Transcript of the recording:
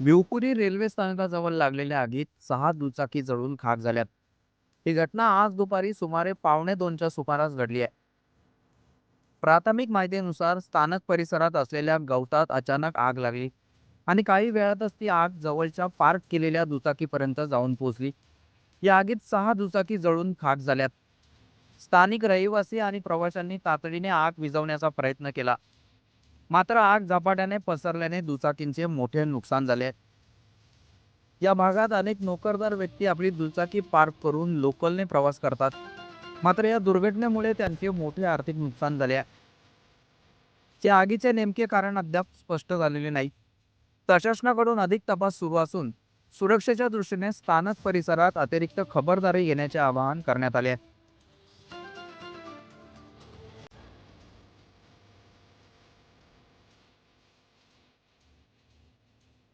Bhivpuri railway स्थानकाजवळ लागलेल्या आगीत सहा दुचाकी जळून खाक झाल्यात. ही घटना आज दुपारी सुमारे पावणे दोनच्या सुमारास घडली आहे. प्राथमिक माहितीनुसार स्थानक परिसरात असलेल्या गवतात अचानक आग लागली आणि काही वेळातच ती आग जवळच्या पार्क केलेल्या दुचाकीपर्यंत जाऊन पोहोचली. या आगीत सहा दुचाकी जळून खाक झाल्यात. स्थानिक रहिवासी आणि प्रवाशांनी तातडीने आग विझवण्याचा प्रयत्न केला. मात्र आग झपाट्याने पसरल्याने दुचाकींचे मोठे नुकसान झाले या भागात अनेक नोकरदार व्यक्ती आपली दुचाकी पार्क करून लोकलने प्रवास करतात. मात्र या दुर्घटनेमुळे त्यांचे मोठे आर्थिक नुकसान झाले आहे. या आगीचे नेमके कारण अद्याप स्पष्ट झालेले नाही. प्रशासनाकडून अधिक तपास सुरू असून सुरक्षेच्या दृष्टीने स्थानक परिसरात अतिरिक्त खबरदारी घेण्याचे आवाहन करण्यात आले आहे.